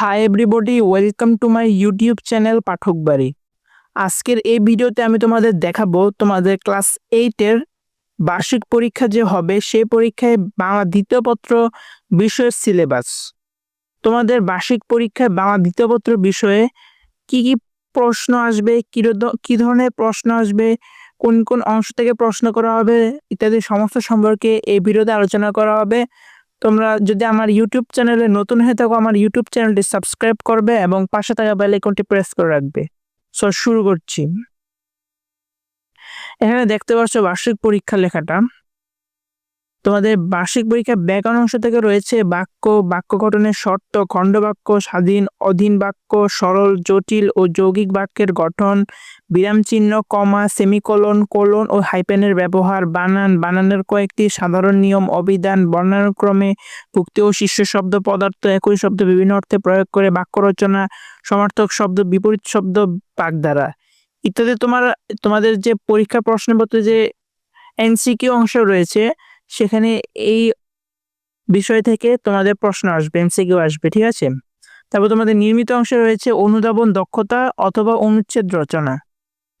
Hi everybody welcome to my YouTube channel পাঠক বাড়ি আজকের এই ভিডিওতে আমি তোমাদের দেখাবো তোমাদের ক্লাস এইটের বার্ষিক পরীক্ষা যে হবে, সেই পরীক্ষায় বাংলা দ্বিতীয় পত্র বিষয়ের সিলেবাস তোমাদের বার্ষিক পরীক্ষায় বাংলা দ্বিতীয় পত্র বিষয়ে কি কি প্রশ্ন আসবে কি ধরনের প্রশ্ন আসবে, কোন কোন অংশ থেকে প্রশ্ন করা হবে ইত্যাদি সমস্ত সম্পর্কে এই ভিডিওতে আলোচনা করা হবে। তোমরা যদি আমার ইউটিউব চ্যানেলে নতুন হয়ে থাকো, আমার ইউটিউব চ্যানেলটি সাবস্ক্রাইব করবে এবং পাশে থাকা বেল আইকনটি প্রেস করে রাখবে। সো শুরু করছি। এখানে দেখতে পাচ্ছ বার্ষিক পরীক্ষা লেখাটা। তোমাদের বার্ষিক পরীক্ষা ব্যাকরণ অংশ থেকে রয়েছে বাক্য বাক্য গঠনের শর্ত খণ্ডবাক্য স্বাধীন, অধীন বাক্য, সরল, জটিল ও যৌগিক বাক্যের গঠন, বিরাম চিহ্ন, কমা, সেমিকোলন, কোলন ও হাইপেনের ব্যবহার, বানান, বানানের কয়েকটি সাধারণ নিয়ম অবিধান বর্ণানুক্রমে ভুক্তি ও শীর্ষ শব্দ পদার্থ, একই শব্দ বিভিন্ন অর্থে প্রয়োগ করে বাক্য রচনা, সমার্থক শব্দ, বিপরীত শব্দ, বাগধারা ইত্যাদি। তোমার, তোমাদের যে পরীক্ষা প্রশ্নপত্রে যে এনসিকিউ অংশ রয়েছে সেখানে এই বিষয় থেকে তোমাদের প্রশ্ন আসবে এমসিকিউ আসবে, ঠিক আছে? তারপর তোমাদের নির্মিত অংশে রয়েছে অনুধাবন দক্ষতা অথবা অনুচ্ছেদ রচনা।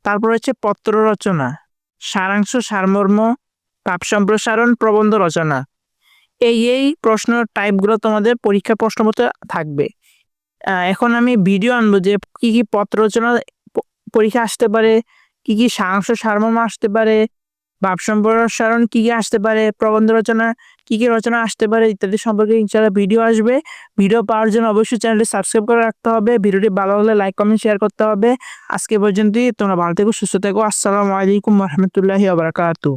তারপর রয়েছে পত্র রচনা, সারাংশ সারমর্ম ভাব সম্প্রসারণ, প্রবন্ধ রচনা। এই এই প্রশ্ন টাইপগুলো তোমাদের পরীক্ষা প্রশ্নপত্রে থাকবে। এখন আমি ভিডিও আনব যে কি কি পত্র রচনা পরীক্ষা আসতে পারে, কি কি সারাংশ সারমর্ম আসতে পারে ভাব সম্প্রসারণ কি কী আসতে পারে, প্রবন্ধ রচনা কি কী রচনা আসতে পারে ইত্যাদি সম্পর্কে ইনশাআল্লাহ ভিডিও আসবে। ভিডিও পাওয়ার জন্য অবশ্যই চ্যানেলটি সাবস্ক্রাইব করে রাখতে হবে, ভিডিওটি ভালো হলে লাইক, কমেন্ট, শেয়ার করতে হবে। আজকে পর্যন্তই, তোমরা ভালো থেকো, সুস্থ থেকো। আসসালামু আলাইকুম রহমতুল্লাহি আবরাকাতু